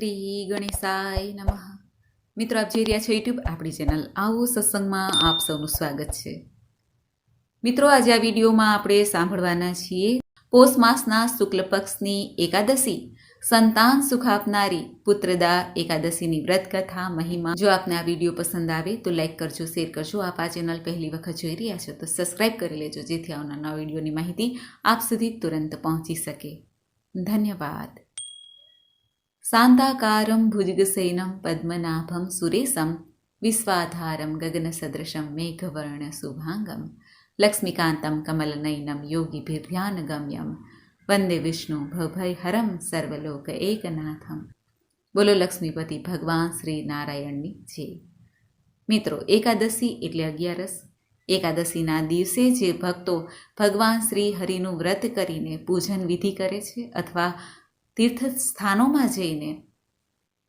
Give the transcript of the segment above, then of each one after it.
શ્રી ગણેશાય નમઃ. મિત્રો, આપ જોઈ રહ્યા છો યુટ્યુબ આપણી ચેનલ આવો સત્સંગમાં આપ સૌનું સ્વાગત છે. મિત્રો, આજે આ વિડીયોમાં આપણે સાંભળવાના છીએ પોષ માસના શુક્લ પક્ષની એકાદશી. સંતાન સુખ આપનારી પુત્રદા એકાદશીની વ્રત કથા મહિમા. જો આપને આ વીડિયો પસંદ આવે તો લાઈક કરજો, શેર કરજો. આપ આ ચેનલ પહેલી વખત જોઈ રહ્યા છો તો સબસ્ક્રાઈબ કરી લેજો, જેથી આવનાર વિડીયોની માહિતી આપ સુધી તુરંત પહોંચી શકે. ધન્યવાદ. శాంతాకారం భుజగశయనం పద్మనాభం సురేశం విశ్వాధారం గగనసదృశం మేఘవర్ణ శుభాంగం లక్ష్మీకాంతం కమలనయనం యోగిభిర్ధ్యానగమ్యం વંદે વિષ્ણુ ભવભય હરમ સર્વલોક એકનાથમ બોલો લક્ષ્મીપતિ ભગવાન શ્રી નારાયણની જે મિત્રો એકાદશી એટલે અગિયારસ એકાદશીના દિવસે જે ભક્તો ભગવાન શ્રી હરિનું વ્રત કરીને પૂજન વિધિ કરે છે અથવા તીર્થ સ્થાનોમાં જઈને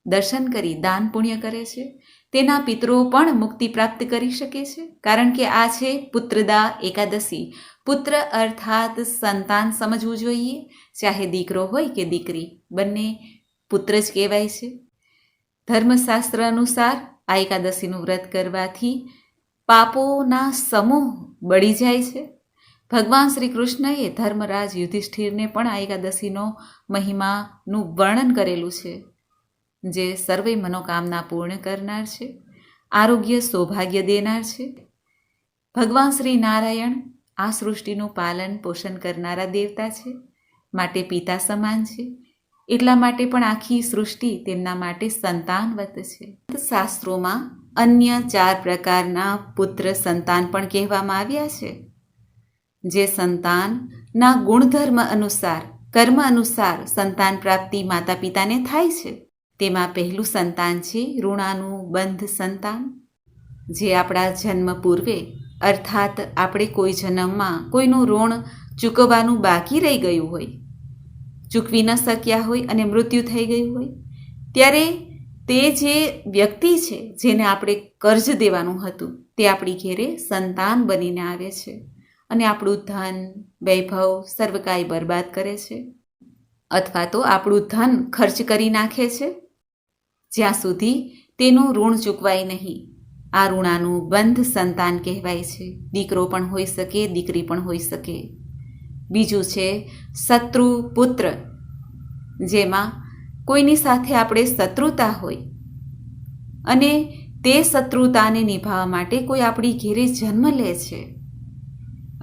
દર્શન કરી દાન પુણ્ય કરે છે. તેના પિતરો પણ મુક્તિ પ્રાપ્ત કરી શકે છે. કારણ કે આ છે પુત્રદા એકાદશી. પુત્ર અર્થાત સંતાન સમજવું જોઈએ. ચાહે દીકરો હોય કે દીકરી, બંને પુત્ર જ કહેવાય છે. ધર્મશાસ્ત્ર અનુસાર આ એકાદશીનું વ્રત કરવાથી પાપોના સમૂહ બળી જાય છે. ભગવાન શ્રી કૃષ્ણએ ધર્મરાજ યુધિષ્ઠિરને પણ આ એકાદશીનો મહિમાનું વર્ણન કરેલું છે, જે સર્વે મનોકામના પૂર્ણ કરનાર છે, આરોગ્ય સૌભાગ્ય દેનાર છે. ભગવાન શ્રી નારાયણ આ સૃષ્ટિનું પાલન પોષણ કરનારા દેવતા છે, માટે પિતા સમાન છે. એટલા માટે પણ આખી સૃષ્ટિ તેમના માટે સંતાનવત છે. શાસ્ત્રોમાં અન્ય ચાર પ્રકારના પુત્ર સંતાન પણ કહેવામાં આવ્યા છે. જે સંતાનના ગુણધર્મ અનુસાર, કર્મ અનુસાર સંતાન પ્રાપ્તિ માતા પિતાને થાય છે. તેમાં પહેલું સંતાન છે ઋણાનું બંધ સંતાન, જે આપણા જન્મ પૂર્વે, અર્થાત આપણે કોઈ જન્મમાં કોઈનું ઋણ ચૂકવવાનું બાકી રહી ગયું હોય, ચૂકવી ન શક્યા હોય અને મૃત્યુ થઈ ગયું હોય, ત્યારે તે જે વ્યક્તિ છે જેને આપણે કર્જ દેવાનું હતું, તે આપણી ઘેરે સંતાન બનીને આવે છે. અને આપણું ધન, વૈભવ, સર્વકાય બરબાદ કરે છે. અથવા તો આપણું ધન ખર્ચ કરી નાખે છે. જ્યાં સુધી તેનું ઋણ ચૂકવાય નહીં. આ ઋણાનું બંધ સંતાન કહેવાય છે. દીકરો પણ હોઈ શકે, દીકરી પણ હોઈ શકે. બીજું છે શત્રુ પુત્ર, જેમાં કોઈની સાથે આપણે શત્રુતા હોય. અને તે શત્રુતાને નિભાવવા માટે કોઈ આપણી ઘેરે જન્મ લે છે.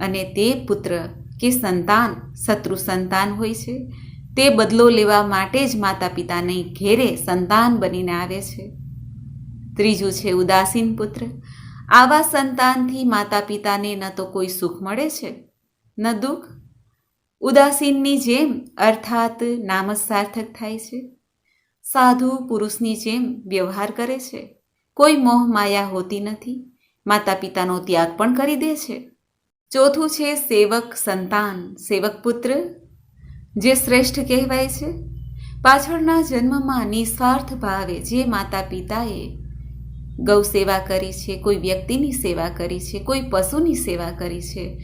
અને તે પુત્ર કે સંતાન, શત્રુ સંતાન હોય છે, તે બદલો લેવા માટે જ માતા પિતાને ઘેરે સંતાન બનીને આવે છે. ત્રીજું છે ઉદાસીન પુત્ર. આવા સંતાનથી માતા પિતાને ન તો કોઈ સુખ મળે છે, ન દુઃખ. ઉદાસીનની જેમ અર્થાત નામ જ સાર્થક થાય છે. સાધુ પુરુષની જેમ વ્યવહાર કરે છે. કોઈ મોહ માયા હોતી નથી. માતા પિતાનો ત્યાગ પણ કરી દે છે. ચોથું છે સેવક સંતાન, સેવક પુત્ર, જે શ્રેષ્ઠ કહેવાય છે. પાછળના જન્મમાં નિસ્વાર્થ ભાવે જે માતા પિતાએ ગૌ સેવા કરી છે, કોઈ વ્યક્તિની સેવા કરી છે, કોઈ પશુની સેવા કરી છે,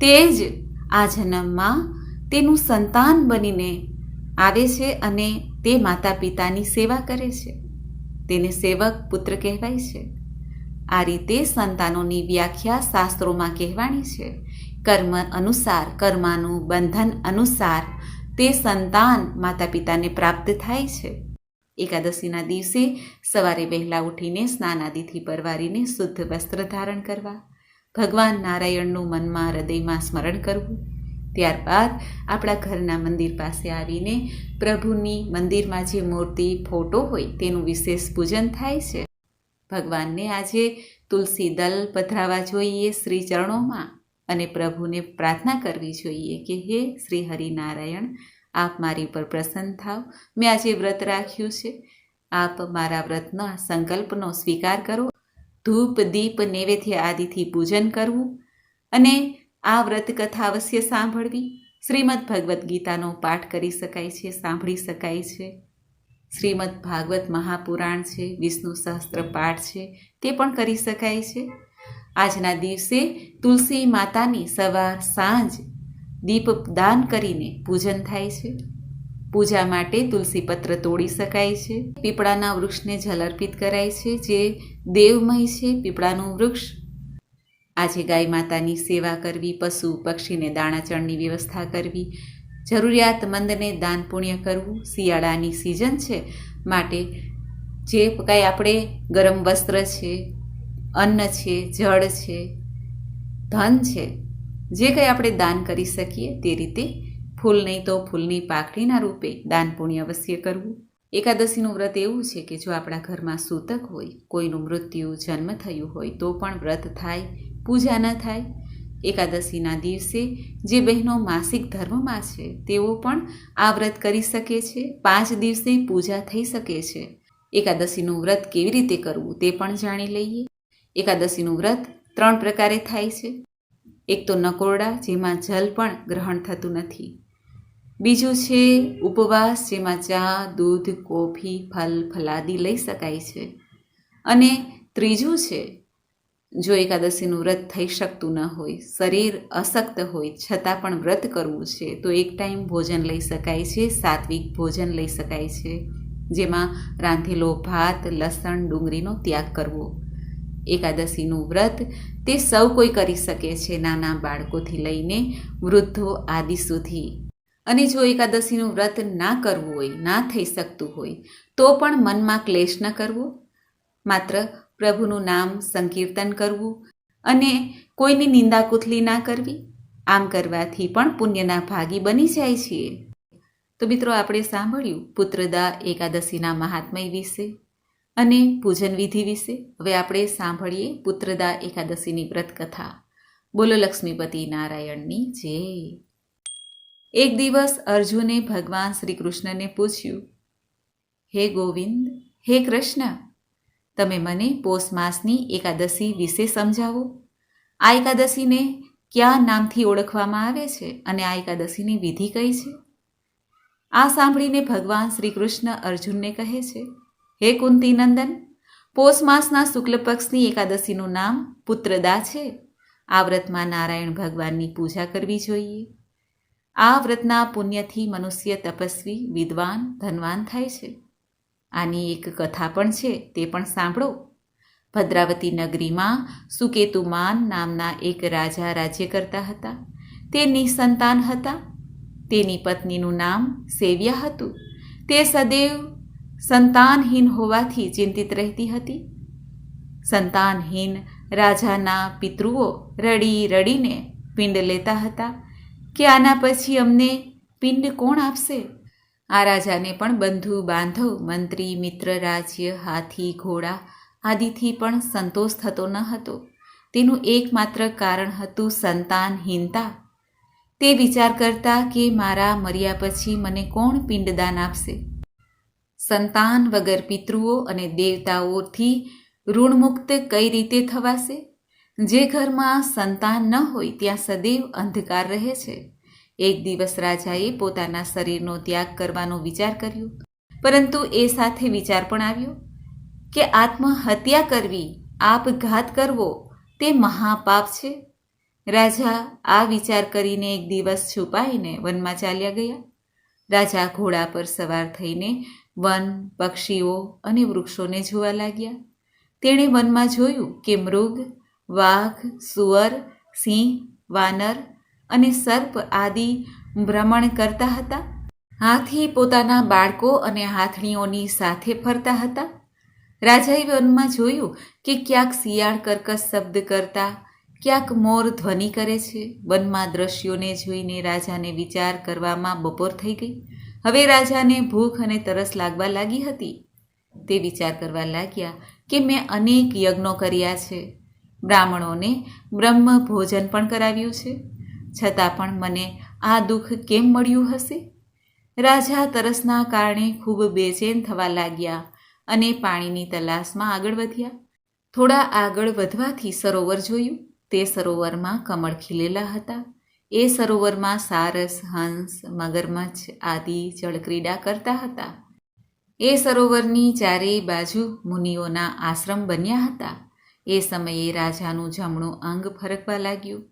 તે જ આ જન્મમાં તેનું સંતાન બનીને આવે છે અને તે માતા પિતાની સેવા કરે છે. તેને સેવક પુત્ર કહેવાય છે. આ રીતે સંતાનોની વ્યાખ્યા શાસ્ત્રોમાં કહેવાની છે. કર્મ અનુસાર, કર્માનું બંધન અનુસાર તે સંતાન માતા પિતાને પ્રાપ્ત થાય છે. એકાદશીના દિવસે સવારે વહેલા ઉઠીને સ્નાન આદિથી પરવારીને શુદ્ધ વસ્ત્ર ધારણ કરવા, ભગવાન નારાયણનું મનમાં હૃદયમાં સ્મરણ કરવું. ત્યારબાદ આપણા ઘરના મંદિર પાસે આવીને પ્રભુની મંદિરમાં જે મૂર્તિ, ફોટો હોય તેનું વિશેષ પૂજન થાય છે. ભગવાનને આજે તુલસી દલ પધરાવા જોઈએ શ્રી ચરણોમાં અને પ્રભુને પ્રાર્થના કરવી જોઈએ કે હે શ્રી હરિનારાયણ આપ મારી પર પ્રસન્ન થાવ. મેં આજે વ્રત રાખ્યું છે. આપ મારા વ્રતના સંકલ્પનો સ્વીકાર કરો. ધૂપ, દીપ, નૈવેદ્ય આદિથી પૂજન કરવું અને આ વ્રત કથા અવશ્ય સાંભળવી. શ્રીમદ ભગવદ્ ગીતાનો પાઠ કરી શકાય છે, સાંભળી શકાય છે. શ્રીમદ ભાગવત મહાપુરાણ છે, વિષ્ણુ સહસ્ત્ર પાઠ છે, તે પણ કરી શકાય છે. આજના દિવસે તુલસી માતાની સવાર સાંજ દીપદાન કરીને પૂજન થાય છે. પૂજા માટે તુલસી પત્ર તોડી શકાય છે. પીપળાના વૃક્ષને જલ અર્પિત કરાય છે, જે દેવમય છે, પીપળાનું વૃક્ષ. આજે ગાય માતાની સેવા કરવી, પશુ પક્ષીને દાણાચણની વ્યવસ્થા કરવી જરૂરિયાતમંદને દાન પુણ્ય કરવું શિયાળાની સિઝન છે માટે જે કાંઈ આપણે ગરમ વસ્ત્ર છે, અન્ન છે, જળ છે, ધન છે, જે કંઈ આપણે દાન કરી શકીએ તે રીતે ફૂલ નહીં તો ફૂલની પાકડીના રૂપે દાન પુણ્ય અવશ્ય કરવું. એકાદશીનું વ્રત એવું છે કે જો આપણા ઘરમાં સૂતક હોય, કોઈનું મૃત્યુ જન્મ થયું હોય, તો પણ વ્રત થાય, પૂજા ન થાય એકાદશીના દિવસે જે બહેનો માસિક ધર્મમાં છે, તેઓ પણ આ વ્રત કરી શકે છે, પાંચ દિવસે પૂજા થઈ શકે છે. એકાદશીનું વ્રત કેવી રીતે કરવું તે પણ જાણી લઈએ. એકાદશીનું વ્રત ત્રણ પ્રકારે થાય છે. એક તો નકોરડા, જેમાં જલ પણ ગ્રહણ થતું નથી. બીજું છે ઉપવાસ, જેમાં ચા, દૂધ, કોફી, ફલ, ફલાદી લઈ શકાય છે. અને ત્રીજું છે જો એકાદશીનું વ્રત થઈ શકતું ન હોય, શરીર અશક્ત હોય, છતાં પણ વ્રત કરવું છે, તો એક ટાઈમ ભોજન લઈ શકાય છે, સાત્વિક ભોજન લઈ શકાય છે, જેમાં રાંધેલો ભાત, લસણ, ડુંગળીનો ત્યાગ કરવો. એકાદશીનું વ્રત તે સૌ કોઈ કરી શકે છે, નાના બાળકોથી લઈને વૃદ્ધો આદિ સુધી. અને જો એકાદશીનું વ્રત ના કરવું હોય, ના થઈ શકતું હોય, તો પણ મનમાં ક્લેશ ન કરવો. માત્ર પ્રભુનું નામ સંકીર્તન કરવું અને કોઈની નિંદા કુથલી ના કરવી, આમ કરવાથી પણ પુણ્યના ભાગી બની જાય છીએ. તો મિત્રો, આપણે સાંભળ્યું પુત્રદા એકાદશીના મહાત્મય વિશે અને પૂજન વિધિ વિશે. હવે આપણે સાંભળીએ પુત્રદા એકાદશીની વ્રત કથા બોલો લક્ષ્મીપતિ નારાયણની જય. એક દિવસ અર્જુને ભગવાન શ્રી કૃષ્ણને પૂછ્યું, હે ગોવિંદ, હે કૃષ્ણ તમે મને પોષ માસની એકાદશી વિશે સમજાવો? આ એકાદશીને કયા નામથી ઓળખવામાં આવે છે અને આ એકાદશીની વિધિ કઈ છે? આ સાંભળીને ભગવાન શ્રી કૃષ્ણ અર્જુનને કહે છે, હે કુંતી નંદન પોષ માસના શુક્લ પક્ષની એકાદશીનું નામ પુત્રદા છે. આ વ્રતમાં નારાયણ ભગવાનની પૂજા કરવી જોઈએ. આ વ્રતના પુણ્યથી મનુષ્ય તપસ્વી, વિદ્વાન, ધનવાન થાય છે. આની એક કથા પણ છે, તે પણ સાંભળો. ભદ્રાવતી નગરીમાં સુકેતુમાન નામના એક રાજા રાજ્ય કરતા હતા. તે નિસંતાન હતા. તેની પત્નીનું નામ સેવ્યા હતું. તે સદૈવ સંતાનહીન હોવાથી ચિંતિત રહેતી હતી. સંતાનહીન રાજાના પિતૃઓ રડી રડીને પિંડ લેતા હતા. કે આના પછી અમને પિંડ કોણ આપશે? આ રાજાને પણ બંધુ, બાંધવ, મંત્રી, મિત્ર, રાજ્ય, હાથી, ઘોડા આદિથી પણ સંતોષ થતો ન હતો. તેનું એકમાત્ર કારણ હતું સંતાનહીનતા તે વિચાર કરતા કે મારા મર્યા પછી મને કોણ પિંડદાન આપશે? સંતાન વગર પિતૃઓ અને દેવતાઓથી ઋણમુક્ત કઈ રીતે થવાશે? જે ઘરમાં સંતાન ન હોય, ત્યાં સદૈવ અંધકાર રહે છે. એક દિવસ રાજાએ પોતાના શરીરનો ત્યાગ કરવાનો વિચાર કર્યો. પરંતુ એ સાથે વિચાર પણ આવ્યો કે આત્મહત્યા કરવી, આપઘાત કરવો તે મહાપાપ છે. રાજા આ વિચાર કરીને એક દિવસ છુપાઈને વનમાં ચાલ્યા ગયા. રાજા ઘોડા પર સવાર થઈને વન, પક્ષીઓ અને વૃક્ષોને જોવા લાગ્યા. તેણે વનમાં જોયું કે મૃગ, વાઘ સુઅર સિંહ, વાનર અને સર્પ આદિ ભ્રમણ કરતા હતા. હાથી પોતાના બાળકો અને હાથણીઓની સાથે ફરતા હતા. રાજાએ વનમાં જોયું કે ક્યાંક શિયાળ કર્કશ શબ્દ કરતા, ક્યાંક મોર ધ્વનિ કરે છે. વનમાં દ્રશ્યોને જોઈને રાજાને વિચાર કરવામાં બપોર થઈ ગઈ. હવે રાજાને ભૂખ અને તરસ લાગવા લાગી હતી. તે વિચાર કરવા લાગ્યા કે મેં અનેક યજ્ઞો કર્યા છે. બ્રાહ્મણોને બ્રહ્મ ભોજન પણ કરાવ્યું છે. છતાં પણ મને આ દુઃખ કેમ મળ્યું હશે? રાજા તરસના કારણે ખૂબ બેચેન થવા લાગ્યા અને પાણીની તલાશમાં આગળ વધ્યા. થોડા આગળ વધવાથી સરોવર જોયું. તે સરોવરમાં કમળ ખીલેલા હતા. એ સરોવરમાં સારસ, હંસ, મગરમચ્છ આદિ જળક્રીડા કરતા હતા. એ સરોવરની ચારેય બાજુ મુનિઓના આશ્રમ બન્યા હતા. એ સમયે રાજાનું જમણું અંગ ફરકવા લાગ્યું.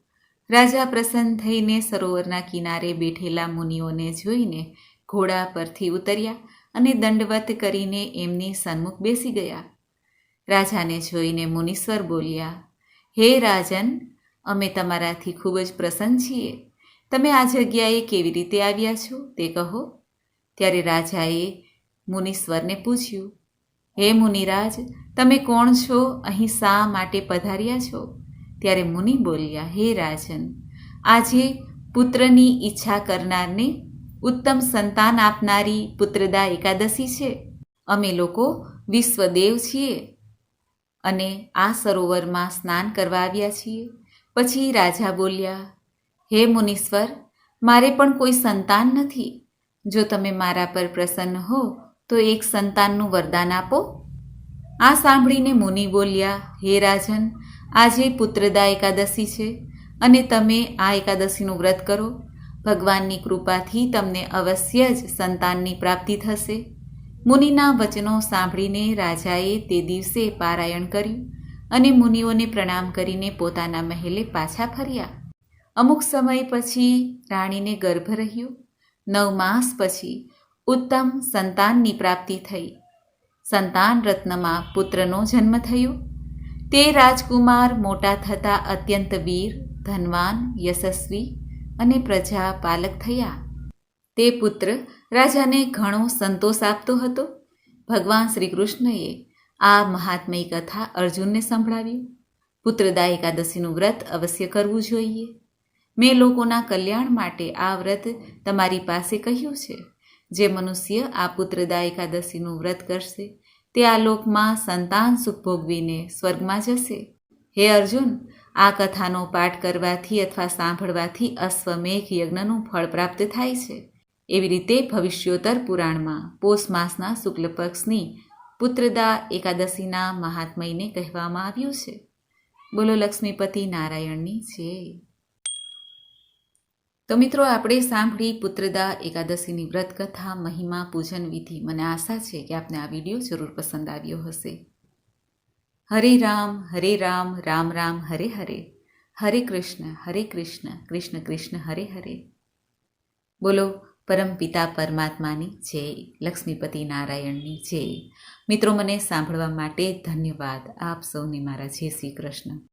રાજા પ્રસન્ન થઈને સરોવરના કિનારે બેઠેલા મુનિઓને જોઈને ઘોડા પરથી ઉતર્યા અને દંડવત કરીને એમની સન્મુખ બેસી ગયા. રાજાને જોઈને મુનીશ્વર બોલ્યા, હે રાજન, અમે તમારાથી ખૂબ જ પ્રસન્ન છીએ. તમે આ જગ્યાએ કેવી રીતે આવ્યા છો તે કહો. ત્યારે રાજાએ મુનીશ્વરને પૂછ્યું, હે મુનિરાજ, તમે કોણ છો? અહીં શા માટે પધાર્યા છો? ત્યારે મુનિ બોલ્યા, હે રાજન, આજે પુત્રની ઈચ્છા કરનારને ઉત્તમ સંતાન આપનારી પુત્રદા એકાદશી છે. અમે લોકો વિશ્વદેવ છીએ અને આ સરોવરમાં સ્નાન કરવા આવ્યા છીએ. પછી રાજા બોલ્યા, હે મુનીશ્વર, મારે પણ કોઈ સંતાન નથી. જો તમે મારા પર પ્રસન્ન હો, તો એક સંતાનનું વરદાન આપો. આ સાંભળીને મુનિ બોલ્યા, હે રાજન આજે પુત્રદા એકાદશી છે અને તમે આ એકાદશીનું વ્રત કરો. ભગવાનની કૃપાથી તમને અવશ્ય જ સંતાનની પ્રાપ્તિ થશે. મુનિના વચનો સાંભળીને રાજાએ તે દિવસે પારાયણ કર્યું અને મુનિઓને પ્રણામ કરીને પોતાના મહેલે પાછા ફર્યા. અમુક સમય પછી રાણીને ગર્ભ રહ્યો. નવ માસ પછી ઉત્તમ સંતાનની પ્રાપ્તિ થઈ. સંતાન રત્નમાં પુત્રનો જન્મ થયો. તે રાજકુમાર મોટા થતા અત્યંત વીર, ધનવાન, યશસ્વી અને પ્રજા પાલક થયા. તે પુત્ર રાજાને ઘણો સંતોષ આપતો હતો. ભગવાન શ્રી કૃષ્ણએ આ મહાત્મય કથા અર્જુનને સંભળાવી. પુત્રદા એકાદશીનું વ્રત અવશ્ય કરવું જોઈએ. મેં લોકોના કલ્યાણ માટે આ વ્રત તમારી પાસે કહ્યું છે. જે મનુષ્ય આ પુત્રદા એકાદશીનું વ્રત કરશે તે આ લોકમાં સંતાન સુખ ભોગવીને સ્વર્ગમાં જશે. હે અર્જુન, આ કથાનો પાઠ કરવાથી અથવા સાંભળવાથી અશ્વમેઘ યજ્ઞનું ફળ પ્રાપ્ત થાય છે. એવી રીતે ભવિષ્યોત્તર પુરાણમાં પોષ માસના શુક્લ પક્ષની પુત્રદા એકાદશીના મહાત્મયને કહેવામાં આવ્યું છે. બોલો લક્ષ્મીપતિ નારાયણની છે તો મિત્રો, આપણે સાંભળી પુત્રદા એકાદશીની વ્રત કથા મહિમા, પૂજન વિધિ. મને આશા છે કે આપને આ વીડિયો જરૂર પસંદ આવ્યો હશે. હરે રામ હરે રામ રામ રામ, હરે હરે. હરે કૃષ્ણ હરે કૃષ્ણ કૃષ્ણ કૃષ્ણ, હરે હરે. બોલો, પરમ પિતા પરમાત્માની જય. લક્ષ્મીપતિ નારાયણની જય. મિત્રો, મને સાંભળવા માટે ધન્યવાદ. આપ સૌને મારા જય શ્રી કૃષ્ણ.